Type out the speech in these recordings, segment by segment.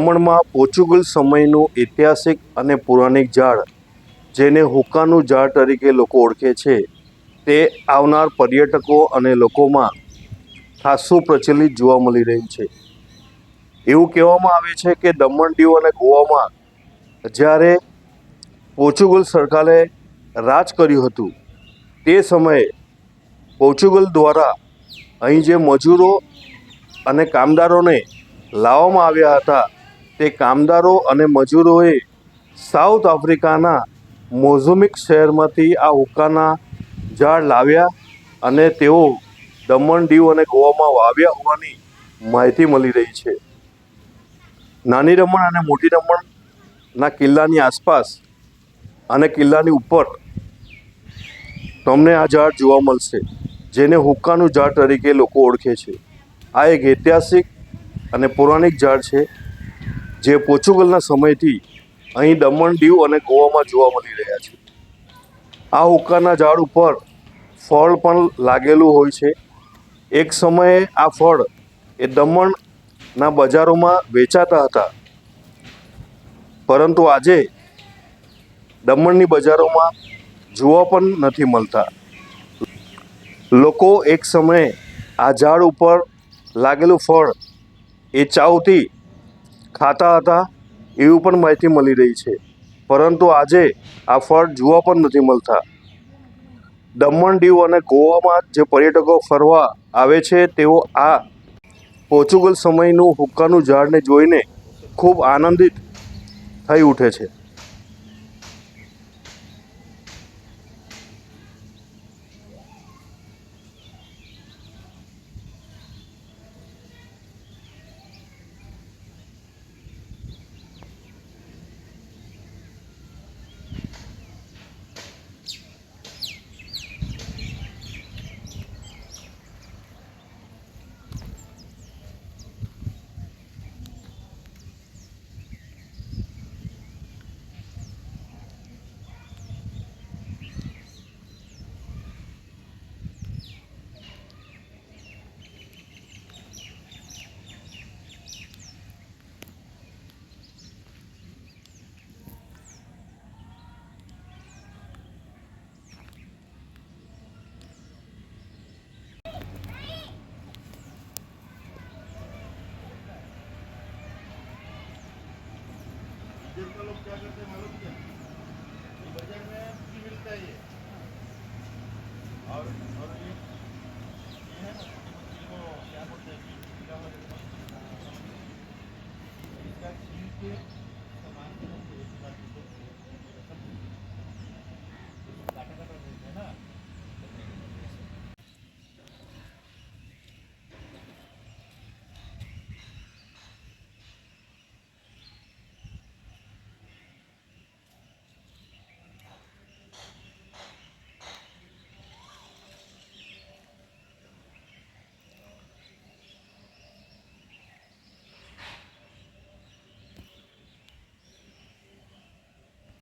દમણમાં પોર્ચુગલ સમયનું ઐતિહાસિક અને પૌરાણિક ઝાડ, જેને હુકાનું ઝાડ તરીકે લોકો ઓળખે છે, તે આવનાર પર્યટકો અને લોકોમાં ખાસું પ્રચલિત જોવા મળી રહ્યું છે. એવું કહેવામાં આવે છે કે દમણ દીવ અને ગોવામાં જ્યારે પોર્ચુગલ સરકારે રાજ કર્યું હતું, તે સમયે પોર્ચુગલ દ્વારા અહીં જે મજૂરો અને કામદારોને લાવવામાં આવ્યા હતા તે કામદારો અને મજૂરોએ સાઉથ આફ્રિકાના મોઝુમિક શહેરમાંથી આ હુક્કાના ઝાડ લાવ્યા અને તેઓ દમણ દીવ અને ગોવામાં વાવ્યા હોવાની માહિતી મળી રહી છે. નાની રમણ અને મોટી રમણના કિલ્લાની આસપાસ અને કિલ્લાની ઉપર તમને આ ઝાડ જોવા મળશે, જેને હુક્કાનું ઝાડ તરીકે લોકો ઓળખે છે. આ એક ઐતિહાસિક અને પૌરાણિક ઝાડ છે. જે પોર્ચુગલના સમયથી અહીં દમણ દીવ અને ગોવામાં જોવા મળી રહ્યા છે. આ હુક્કાના ઝાડ ઉપર ફળ પણ લાગેલું હોય છે. એક સમયે આ ફળ એ દમણના બજારોમાં વેચાતા હતા. પરંતુ આજે દમણની બજારોમાં જોવા પણ નથી મળતા. લોકો એક સમયે આ ઝાડ ઉપર લાગેલું ફળ એ ચાવથી ખાતા હતા એવું પણ માહિતી મળી રહી છે. પરંતુ આજે આ ફળ જોવા પણ નથી મળતા. દમણ દીવ અને ગોવામાં જે પર્યટકો ફરવા આવે છે, તેઓ આ પોર્ચુગલ સમયનું હુક્કાનું ઝાડને જોઈને ખૂબ આનંદિત થઈ ઉઠે છે. тяжестей на руке.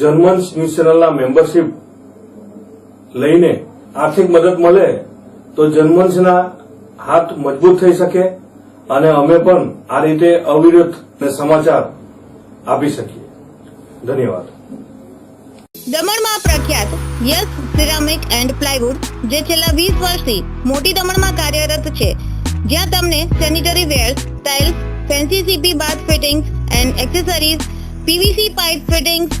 જર્મન ન્યૂઝ ચેનલના મેમ્બરશીપ લઈને આર્થિક મદદ મળે તો જર્મન્સના હાથ મજબૂત થઈ શકે અને અમે પણ આ રીતે અવિરત સમાચાર આપી શકીએ. ધન્યવાદ. દમણમાં પ્રખ્યાત યસ સિરામિક એન્ડ પ્લાયવુડ, જે છેલ્લા વીસ વર્ષથી મોટી દમણમાં કાર્યરત છે, જ્યાં તમને sanitary ware tiles fancy CP bath fittings and accessories PVC pipe fittings